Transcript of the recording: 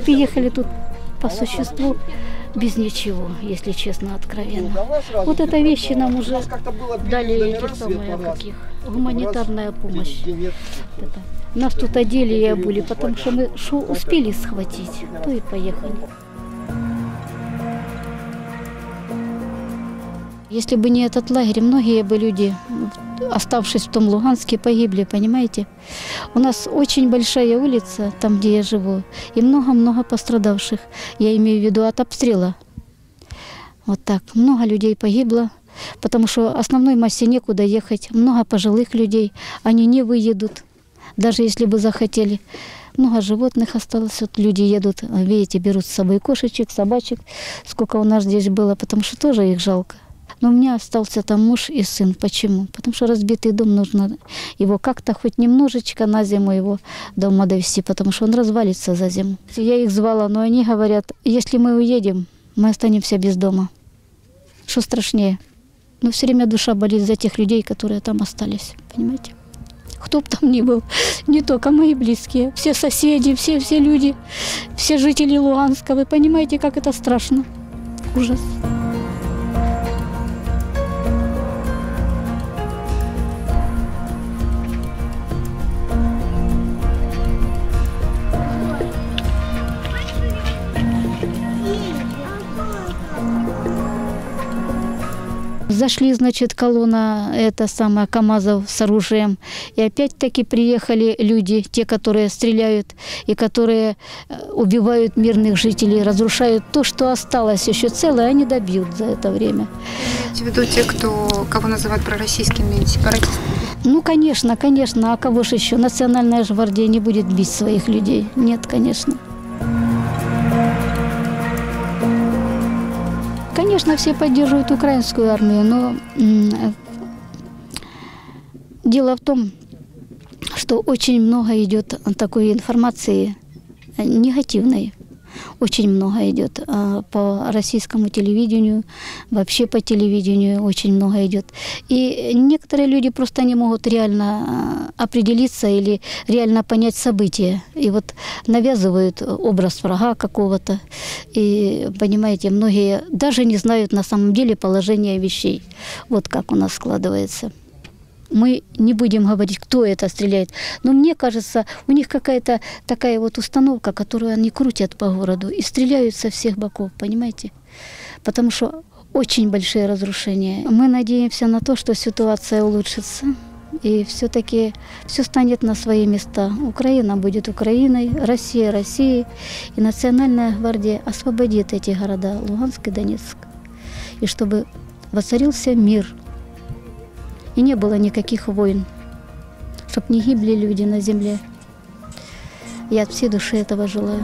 приехали тут по существу без ничего, если честно, откровенно. Вот это вещи нам уже дали эти самые, как их, гуманитарная помощь. Нас тут одели и обули, потому что мы шо успели схватить, то и поехали. Если бы не этот лагерь, многие бы люди, оставшись в том Луганске, погибли, понимаете? У нас очень большая улица, там, где я живу, и много-много пострадавших. Я имею в виду от обстрела. Вот так. Много людей погибло, потому что основной массе некуда ехать. Много пожилых людей, они не выедут, даже если бы захотели. Много животных осталось, вот люди едут, видите, берут с собой кошечек, собачек, сколько у нас здесь было, потому что тоже их жалко. Но у меня остался там муж и сын. Почему? Потому что разбитый дом нужно его как-то хоть немножечко на зиму его дома довести, потому что он развалится за зиму. Я их звала, но они говорят, если мы уедем, мы останемся без дома. Что страшнее? Но все время душа болит за тех людей, которые там остались. Понимаете? Кто бы там ни был, не только мои близкие, все соседи, все, все люди, все жители Луганска. Вы понимаете, как это страшно? Ужас. Зашли, значит, колонна, это самая КАМАЗов с оружием. И опять-таки приехали люди, те, которые стреляют и которые э, убивают мирных жителей, разрушают то, что осталось еще целое, они добьют за это время. Имеете в виду те, кто, кого называют пророссийскими сепаратистами? Ну, конечно, конечно. А кого же еще? Национальная гвардия не будет бить своих людей. Нет, конечно. Конечно, все поддерживают украинскую армию, но м, дело в том, что очень много идет такой информации э, негативной. Очень много идет а, по российскому телевидению, вообще по телевидению очень много идет. И некоторые люди просто не могут реально а, определиться или реально понять события. И вот навязывают образ врага какого-то. И, понимаете, многие даже не знают на самом деле положение вещей. Вот как у нас складывается. Мы не будем говорить, кто это стреляет. Но мне кажется, у них какая-то такая вот установка, которую они крутят по городу и стреляют со всех боков, понимаете? Потому что очень большие разрушения. Мы надеемся на то, что ситуация улучшится. И все-таки все станет на свои места. Украина будет Украиной, Россия Россией. И Национальная гвардия освободит эти города Луганск и Донецк. И чтобы воцарился мир – и не было никаких войн, чтобы не гибли люди на земле. Я от всей души этого желаю.